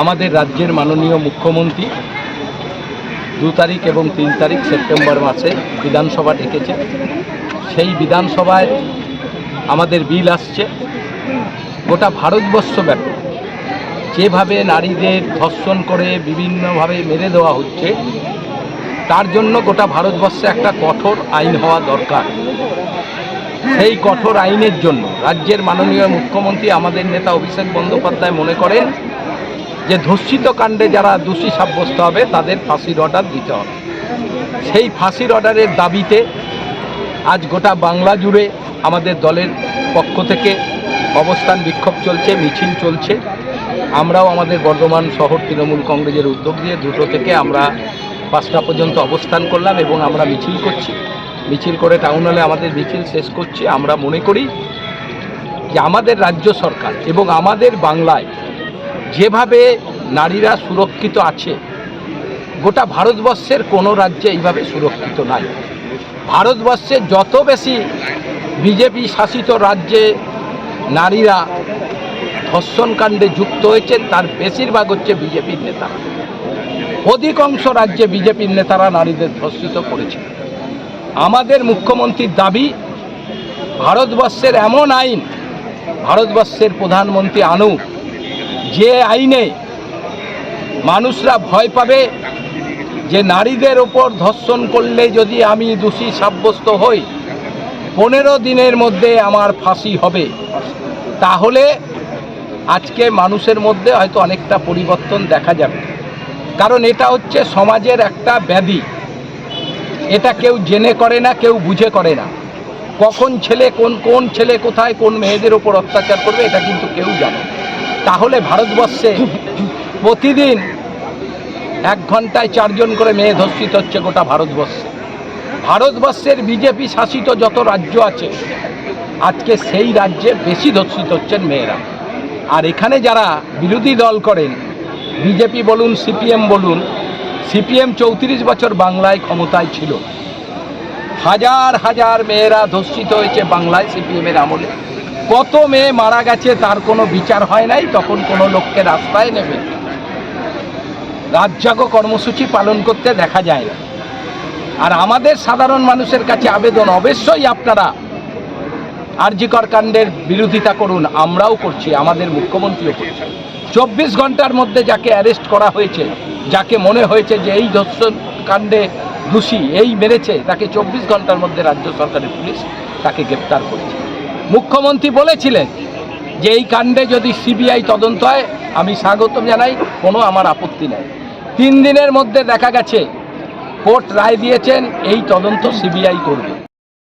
আমাদের রাজ্যের মাননীয় মুখ্যমন্ত্রী দু তারিখ এবং তিন তারিখ সেপ্টেম্বর মাসে বিধানসভা ডেকেছে। সেই বিধানসভায় আমাদের বিল আসছে। গোটা ভারতবর্ষ ব্যাপী যেভাবে নারীদের ধর্ষণ করে বিভিন্নভাবে মেরে দেওয়া হচ্ছে, তার জন্য গোটা ভারতবর্ষে একটা কঠোর আইন হওয়া দরকার। সেই কঠোর আইনের জন্য রাজ্যের মাননীয় মুখ্যমন্ত্রী, আমাদের নেতা অভিষেক বন্দ্যোপাধ্যায় মনে করেন যে ধর্ষিত কাণ্ডে যারা দোষী সাব্যস্ত হবে, তাদের ফাঁসির অর্ডার দিতে হবে। সেই ফাঁসির অর্ডারের দাবিতে আজ গোটা বাংলা জুড়ে আমাদের দলের পক্ষ থেকে অবস্থান বিক্ষোভ চলছে, মিছিল চলছে। আমরাও আমাদের বর্ধমান শহর তৃণমূল কংগ্রেসের উদ্যোগ দিয়ে দুটো থেকে আমরা পাঁচটা পর্যন্ত অবস্থান করলাম এবং আমরা মিছিল করছি। মিছিল করে টাউন হলে আমাদের মিছিল শেষ করছি। আমরা মনে করি যে আমাদের রাজ্য সরকার এবং আমাদের বাংলায় যেভাবে নারীরা সুরক্ষিত আছে, গোটা ভারতবর্ষের কোনো রাজ্যে এইভাবে সুরক্ষিত নাই। ভারতবর্ষে যত বেশি বিজেপি শাসিত রাজ্যে নারীরা ধর্ষণকাণ্ডে যুক্ত হয়েছেন তার বেশিরভাগ হচ্ছে বিজেপির নেতারা অধিকাংশ রাজ্যে বিজেপির নেতারা নারীদের ধর্ষিত করেছে। আমাদের মুখ্যমন্ত্রীর দাবি, ভারতবর্ষের এমন আইন, ভারতবর্ষের প্রধানমন্ত্রী আনুক যে আইনে মানুষরা ভয় পাবে যে নারীদের ওপর ধর্ষণ করলে যদি আমি দোষী সাব্যস্ত হই, পনেরো দিনের মধ্যে আমার ফাঁসি হবে। তাহলে আজকে মানুষের মধ্যে হয়তো অনেকটা পরিবর্তন দেখা যাবে। কারণ এটা হচ্ছে সমাজের একটা ব্যাধি। এটা কেউ জেনে করে না, কেউ বুঝে করে না। কখন ছেলে কোন কোন ছেলে কোথায়, কোন মেয়েদের ওপর অত্যাচার করবে, এটা কিন্তু কেউ জানে না। তাহলে ভারতবর্ষে প্রতিদিন এক ঘন্টায় চারজন করে মেয়ে ধর্ষিত হচ্ছে গোটা ভারতবর্ষে। ভারতবর্ষের বিজেপি শাসিত যত রাজ্য আছে, আজকে সেই রাজ্যে বেশি ধর্ষিত হচ্ছেন মেয়েরা। আর এখানে যারা বিরোধী দল করেন, বিজেপি বলুন, সিপিএম বলুন, সিপিএম চৌত্রিশ বছর বাংলায় ক্ষমতায় ছিল। হাজার হাজার মেয়েরা ধর্ষিত হয়েছে বাংলায় সিপিএমের আমলে। কত মেয়ে মারা গেছে তার কোনো বিচার হয় নাই, তখন কোনো লোককে রাস্তায় নেবে। রাজ্জাগ কর্মসূচি পালন করতে দেখা যায় না। আর আমাদের সাধারণ মানুষের কাছে আবেদন অবশ্যই আপনারা আরজিকর কাণ্ডের বিরোধিতা করুন, আমরাও করছি, আমাদের মুখ্যমন্ত্রীও করছে। চব্বিশ ঘণ্টার মধ্যে যাকে অ্যারেস্ট করা হয়েছে, যাকে মনে হয়েছে যে এই ধর্ষণ কাণ্ডে দোষী, এই মেরেছে, তাকে চব্বিশ ঘণ্টার মধ্যে রাজ্য সরকারের পুলিশ তাকে গ্রেপ্তার করেছে। মুখ্যমন্ত্রী বলেছিলেন যে এই কাণ্ডে যদি সিবিআই তদন্ত হয়, আমি স্বাগত জানাই, কোনো আমার আপত্তি নেই। তিন দিনের মধ্যে দেখা গেছে, কোর্ট রায় দিয়েছেন, এই তদন্ত সিবিআই করবে।